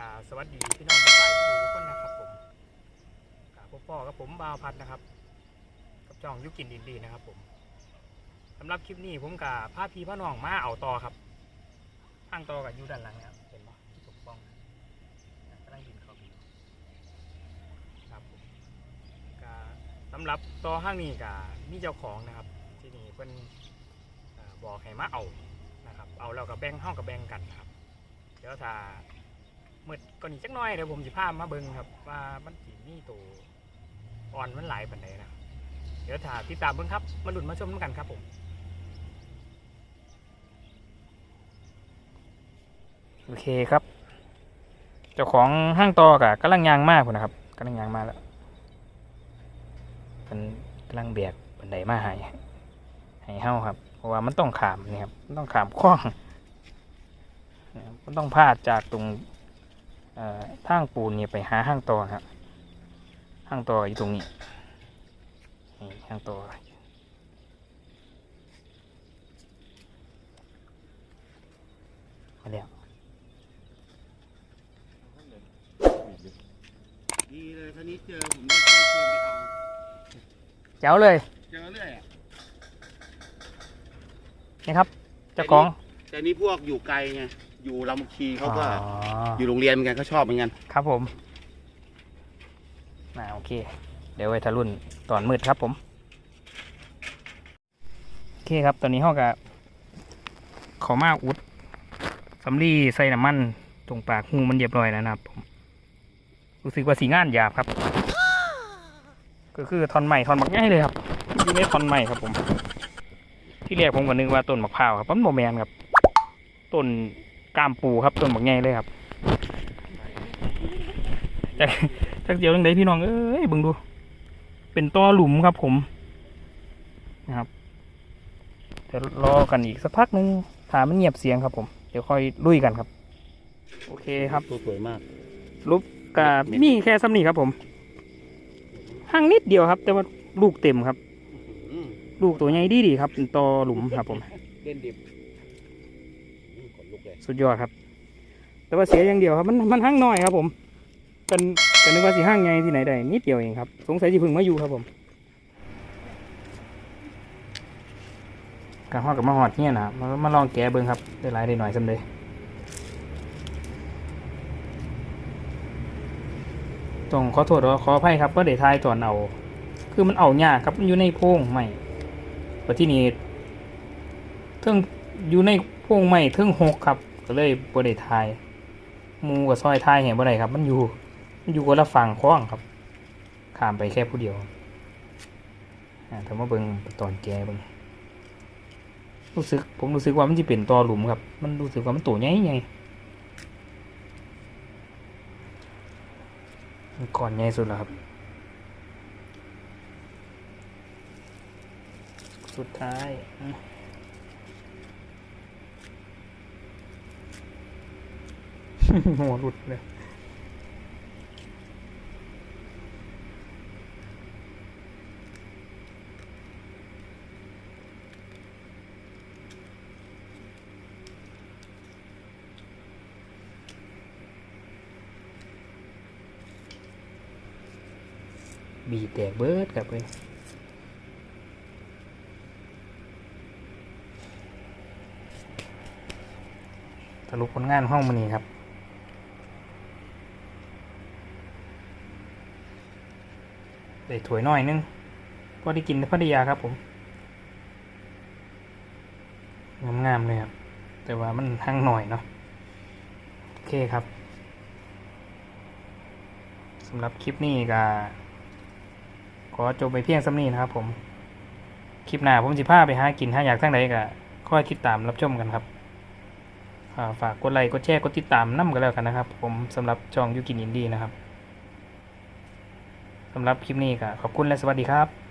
กาสวัสดีพี่น้องทุกฝ่ายทุกคนนะครับผมกาพ่อพ่อกับผมบาวพัดนะครับ กับจ้องยุกินดินดีนะครับผมสำหรับคลิปนี้ผมกับพาพี่พ่อน้องมาเอาต่อครับทางต่อกับยูด้านหลังนะครับเห็นปะที่ถูกป้องกำลังดินเขาครับผมกาสำหรับต่อห้างนี้กับมีเจ้าของนะครับ ที่นี่เพิ่นบ่อบอกให้มาเอานะครับ เอาแล้วก็แบ่งห้องกับแบ่งกันครับเดี๋ยวถ้า มืดก่อนอีกจักหน้อยเดี๋ยวผมจะพามาเบิ่งครับ ว่ามันสีมีตัวอ่อนมันหลายปันใดนะครับเดี๋ยวถ้าติดตามเบิ่งครับ มาลุ้นมาชมกันครับผมโอเคครับ เจ้าของห้างตอกะกำลังยางมากพุ่นะครับกำลังยางมาแล้วเป็นกำลังแบกบันไดมาห้ให้เฮาครับ เพราะว่ามันต้องขามนี่ครับมันต้องขามคล้องนะครับมันต้องพาดจากตรง ทางปูนเนี่ยไปหาห้างต่อครับห้างต่ออยู่ตรงนี้นี่ห้างต่อมาแล้วดีเลยท่านี้เจอผมได้ช่วยชวนไปเอาเจ้าเลยเจอเรื่อยอะนี่ครับเจ้าของแต่นี่พวกอยู่ไกลไง อยู่ลำคีเขาก็อ๋ออยู่โรงเรียนเหมือนกันเขาชอบเหมือนกัน ครับผมอ่าโอเค เดี๋ยวไว้ทะลุนตอนมืดครับผม โอเคครับ ตอนนี้ห้องกับขอมาอุดสำลีใส่น้ำมัน ตรงปากหูมันเรียบร้อยแล้วนะครับผม รู้สึกว่าสีงานหยาบครับ ก็คือท่อนใหม่ท่อนบักง่ายเลยครับอยู่ในท่อนใหม่ครับผม ที่แรกผมก็นึกว่าต้นมะพร้าวครับมันโมแมนครับ ต้น กามปูครับต้นบักง่ายเลยครับจากจากเดียวตั้งใดพี่น้องเอ้ยเบิ่งดู เป็นต่อหลุมครับผมนะครับเดี๋ยวรอกันอีกสักพักหนึงถามมันเงียบเสียงครับผมเดี๋ยวค่อยลุยกันครับ โอเคครับตัวสวยมากรูปกามีแค่ซ้ำนี่ครับผมห่างนิดเดียวครับ แต่ว่าลูกเต็มครับอืมลูกตัวใหญ่ดีดีๆครับเป็นต่อหลุมครับผมเล่นดิบ สุดยอดครับ แต่ว่าเสียอย่างเดียวครับ มันมันห้างน้อยครับ ผมเป็นกันนึกว่าสิห้างไงที่ไหนได้นิดเดียวเองครับ สงสัยที่พึ่งมาอยู่ครับผมกาฮอดกับมาหอดเนี่ยนะมามาลองแกะเบิ้งครับได้หลายได้หน่อยสำเร็จต้องขอโทษขออภัยครับก็เดี๋ยวทายตอนเอา คือมันเอายากครับมันอยู่ในโพรงไม่แต่ที่นี่เทิงอยู่ในโพรงไม่เทิงหกครับ ก็เลยบ่ได้ทายมูกับซอยทายเห็นบ่ได้ครับ มันอยู่มันอยู่คนละฝั่งคล้องครับข้ามไปแค่ผู้เดียวถ้ามาเบิ่งตอนแกเบิ่งรู้สึกผมรู้สึกว่ามันจะเป็นตอหลุมครับ มันรู้สึกว่ามันตัวใหญ่ใหญ่ก่อนใหญ่สุดแล้วครับ สุดท้ายอะ หัวหลุดเลยบีแตกเบิร์ดกับเลยสรุปผลงานห้องมันนี้ครับ ได้ถ้วยน้อยนึงพอได้กินพัทยาครับผมงามๆเลยครับแต่ว่ามันหั่งหน่อยเนาะโอเคครับสำหรับคลิปนี้ก็ขอจบไปเพียงสำนี้นะครับ ผม คลิปหน้าผมสิพาไปหากินถ้าอยากทั้งใดก็ค่อยติดตามรับชมกันครับฝากกดไลค์กดแชร์กดติดตามนั่กันแล้วกันนะครับ ผมสำหรับช่องยูกินอินดี้นะครับ สำหรับคลิปนี้ก็ขอบคุณและสวัสดีครับ